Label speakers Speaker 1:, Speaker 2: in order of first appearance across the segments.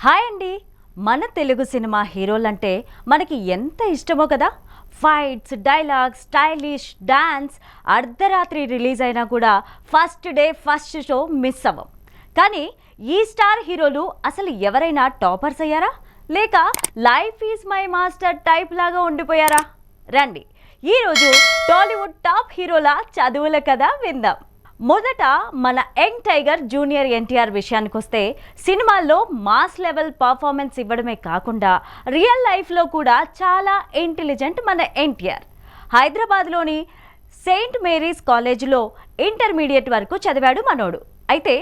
Speaker 1: Hi అండి. మన Telugu cinema హీరోలంటే మనకి ఎంత ఇష్టమో కదా? ఫైట్స్ డైలాగ్స్ స్టైలిష్ డాన్స్ అర్ధరాత్రి రిలీజ్ అయినా కూడా first day first show miss అవ్వం. కానీ ఈ స్టార్ హీరోలు అసలు ఎవరైనా టాపర్స్ అయ్యారా? లేక life is my master type లాగా ఉండిపోయారా? రండి ఈరోజు టాలీవుడ్ టాప్ హీరోల చదువుల కథ విందాం. మొదట మన యంగ్ టైగర్ జూనియర్ ఎన్టీఆర్ విషయానికి వస్తే సినిమాల్లో మాస్ లెవెల్ పర్ఫార్మెన్స్ ఇవ్వడమే కాకుండా రియల్ లైఫ్లో కూడా చాలా ఇంటెలిజెంట్ మన ఎన్టీఆర్. హైదరాబాద్లోని సెయింట్ మేరీస్ కాలేజీలో ఇంటర్మీడియట్ వరకు చదివాడు మనోడు. అయితే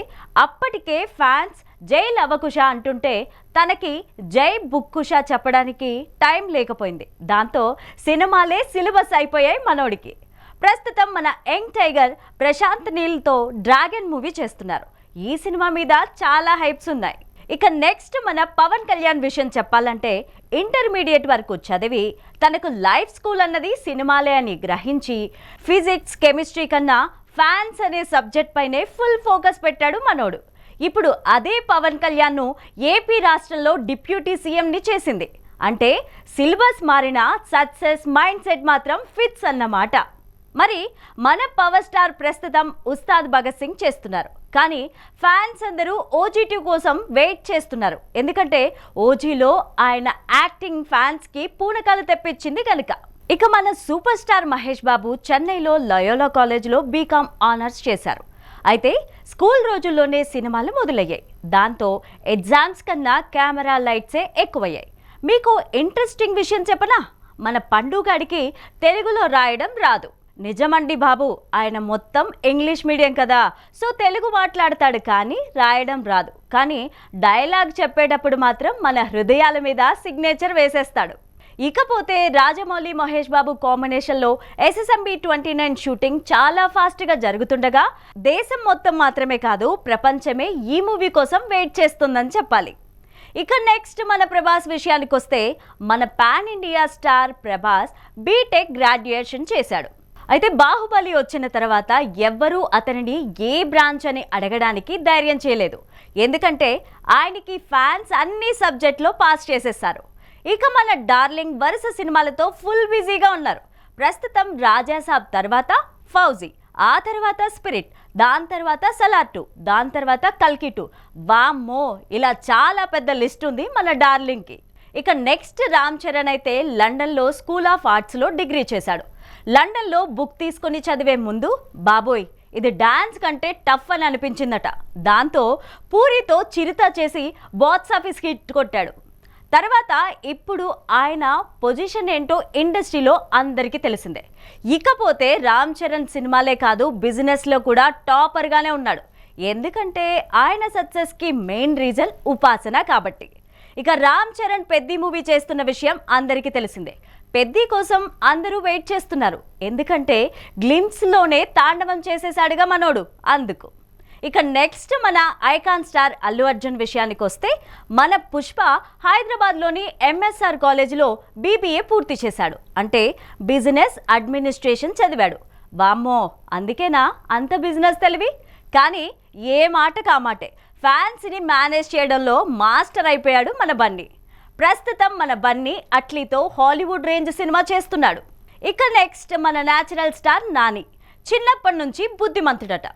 Speaker 1: అప్పటికే ఫ్యాన్స్ జై లవకుశ అంటుంటే తనకి జై బుక్కుష చెప్పడానికి టైం లేకపోయింది. దాంతో సినిమాలే సిలబస్ అయిపోయాయి మనోడికి. ప్రస్తుతం మన యంగ్ టైగర్ ప్రశాంత్ నీల్తో డ్రాగన్ మూవీ చేస్తున్నారు. ఈ సినిమా మీద చాలా హైప్స్ ఉన్నాయి. ఇక నెక్స్ట్ మన పవన్ కళ్యాణ్ విషయం చెప్పాలంటే ఇంటర్మీడియట్ వరకు చదివి తనకు లైఫ్ స్కూల్ అన్నది సినిమాలే అని గ్రహించి ఫిజిక్స్ కెమిస్ట్రీ కన్నా ఫ్యాన్స్ అనే సబ్జెక్ట్ పైనే ఫుల్ ఫోకస్ పెట్టాడు మనోడు. ఇప్పుడు అదే పవన్ కళ్యాణ్ను ఏపీ రాష్ట్రంలో డిప్యూటీ సీఎంని చేసింది. అంటే సిలబస్ మారిన సక్సెస్ మైండ్ సెట్ మాత్రం ఫిట్స్ అన్నమాట. మరి మన పవర్ స్టార్ ప్రస్తుతం ఉస్తాద్ భగత్ సింగ్ చేస్తున్నారు. కానీ ఫ్యాన్స్ అందరూ ఓజీ కోసం వెయిట్ చేస్తున్నారు. ఎందుకంటే ఓజీలో ఆయన యాక్టింగ్ ఫ్యాన్స్కి పూనకాలు తెప్పించింది కనుక ఇక మన సూపర్ స్టార్ మహేష్ బాబు చెన్నైలో లయోలా కాలేజ్లో బీకామ్ ఆనర్స్ చేశారు. అయితే స్కూల్ రోజుల్లోనే సినిమాలు మొదలయ్యాయి. దాంతో ఎగ్జామ్స్ కన్నా కెమెరా లైట్సే ఎక్కువయ్యాయి. మీకు ఇంట్రెస్టింగ్ విషయం చెప్పనా? మన పండుగాడికి తెలుగులో రాయడం రాదు. నిజమండి బాబు ఆయన మొత్తం ఇంగ్లీష్ మీడియం కదా. సో తెలుగు మాట్లాడతాడు కానీ రాయడం రాదు. కానీ డైలాగ్ చెప్పేటప్పుడు మాత్రం మన హృదయాల మీద సిగ్నేచర్ వేసేస్తాడు. ఇకపోతే రాజమౌళి మహేష్ బాబు కాంబినేషన్లో ఎస్ఎస్ఎంబి ట్వంటీ నైన్ షూటింగ్ చాలా ఫాస్ట్గా జరుగుతుండగా దేశం మొత్తం మాత్రమే కాదు ప్రపంచమే ఈ మూవీ కోసం వెయిట్ చేస్తుందని చెప్పాలి. ఇక నెక్స్ట్ మన ప్రభాస్ విషయానికి వస్తే మన pan India star Prabhas BTech graduation చేశాడు. అయితే బాహుబలి వచ్చిన తర్వాత ఎవ్వరూ అతనిని ఏ బ్రాంచ్ అని అడగడానికి ధైర్యం చేయలేదు. ఎందుకంటే ఆయనకి ఫ్యాన్స్ అన్ని సబ్జెక్ట్లో పాస్ చేసేస్తారు ఇక మన డార్లింగ్ వరుస సినిమాలతో ఫుల్ బిజీగా ఉన్నారు. ప్రస్తుతం రాజాసాబ్ తర్వాత ఫౌజీ ఆ తర్వాత స్పిరిట్ దాని తర్వాత సలార్ టూ దాని తర్వాత కల్కి టూ. వామ్మో ఇలా చాలా పెద్ద లిస్ట్ ఉంది మన డార్లింగ్కి. ఇక నెక్స్ట్ రామ్ చరణ్ అయితే లండన్లో స్కూల్ ఆఫ్ ఆర్ట్స్లో డిగ్రీ చేశాడు. లండన్లో బుక్ తీసుకొని చదివే ముందు బాబోయ్ ఇది డాన్స్ కంటే టఫ్ అని అనిపించిందట. దాంతో పూరితో చిరుత చేసి బాక్స్ ఆఫీస్ హిట్ కొట్టాడు. తర్వాత ఇప్పుడు ఆయన పొజిషన్ ఏంటో ఇండస్ట్రీలో అందరికీ తెలిసిందే. ఇకపోతే రామ్ చరణ్ సినిమాలే కాదు బిజినెస్లో కూడా టాపర్గానే ఉన్నాడు. ఎందుకంటే ఆయన సక్సెస్కి మెయిన్ రీజన్ ఉపాసన కాబట్టి. ఇక రామ్ చరణ్ పెద్ది మూవీ చేస్తున్న విషయం అందరికీ తెలిసిందే. పెద్ది కోసం అందరూ వెయిట్ చేస్తున్నారు. ఎందుకంటే గ్లిమ్స్లోనే తాండవం చేసేశాడుగా మనోడు అందుకు. ఇక నెక్స్ట్ మన ఐకాన్ స్టార్ అల్లు అర్జున్ విషయానికి వస్తే మన పుష్ప హైదరాబాద్లోని ఎంఎస్ఆర్ కాలేజీలో బీబీఏ పూర్తి చేశాడు. అంటే బిజినెస్ అడ్మినిస్ట్రేషన్ చదివాడు. వామ్మో అందుకేనా అంత బిజినెస్ తెలివి? కానీ ఏ మాట. కామాటే ఫ్యాన్స్ని మేనేజ్ చేయడంలో మాస్టర్ అయిపోయాడు మన బన్నీ. ప్రస్తుతం మన బన్నీ అట్లీతో హాలీవుడ్ రేంజ్ సినిమా చేస్తున్నాడు. ఇక నెక్స్ట్ మన న్యాచురల్ స్టార్ నాని. చిన్నప్పటి నుంచి బుద్ధిమంతుడట.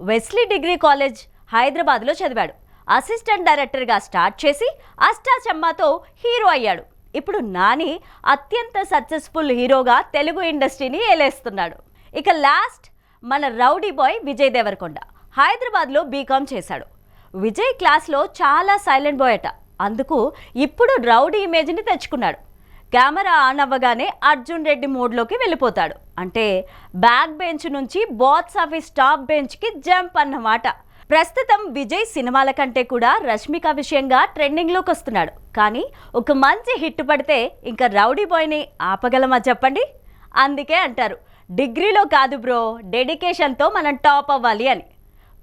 Speaker 1: వెస్లీ డిగ్రీ కాలేజ్ హైదరాబాద్లో చదివాడు. అసిస్టెంట్ డైరెక్టర్గా స్టార్ట్ చేసి అష్టాచమ్మాతో హీరో అయ్యాడు. ఇప్పుడు నాని అత్యంత సక్సెస్ఫుల్ హీరోగా తెలుగు ఇండస్ట్రీని ఏలేస్తున్నాడు. ఇక లాస్ట్ మన రౌడీ బాయ్ విజయ్ దేవరకొండ. హైదరాబాద్లో బీకామ్ చేశాడు. విజయ్ క్లాస్లో చాలా సైలెంట్ బాయ్ అట. అందుకు ఇప్పుడు రౌడీ ఇమేజ్ని తెచ్చుకున్నాడు. కెమెరా ఆన్ అవ్వగానే అర్జున్ రెడ్డి మోడ్లోకి వెళ్ళిపోతాడు. అంటే బ్యాక్ బెంచ్ నుంచి బాక్స్ ఆఫీస్ టాప్ బెంచ్కి జంప్ అన్నమాట. ప్రస్తుతం విజయ్ సినిమాల కంటే కూడా రష్మిక విషయంగా ట్రెండింగ్లోకి వస్తున్నాడు. కానీ ఒక మంచి హిట్ పడితే ఇంకా రౌడీ బాయ్ని ఆపగలమా చెప్పండి? అందుకే అంటారు. డిగ్రీలో కాదు బ్రో డెడికేషన్తో మనం టాప్ అవ్వాలి అని.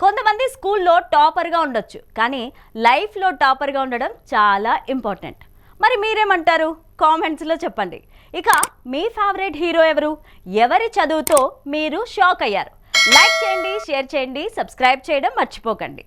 Speaker 1: కొంతమంది స్కూల్లో టాపర్గా ఉండొచ్చు కానీ లైఫ్లో టాపర్గా ఉండడం చాలా ఇంపార్టెంట్. మరి మీరేమంటారు? కామెంట్స్లో చెప్పండి. ఇక మీ ఫేవరెట్ హీరో ఎవరు? ఎవరి చదువుతో మీరు షాక్ అయ్యారు లైక్ చేయండి షేర్ చేయండి సబ్స్క్రైబ్ చేయడం మర్చిపోకండి.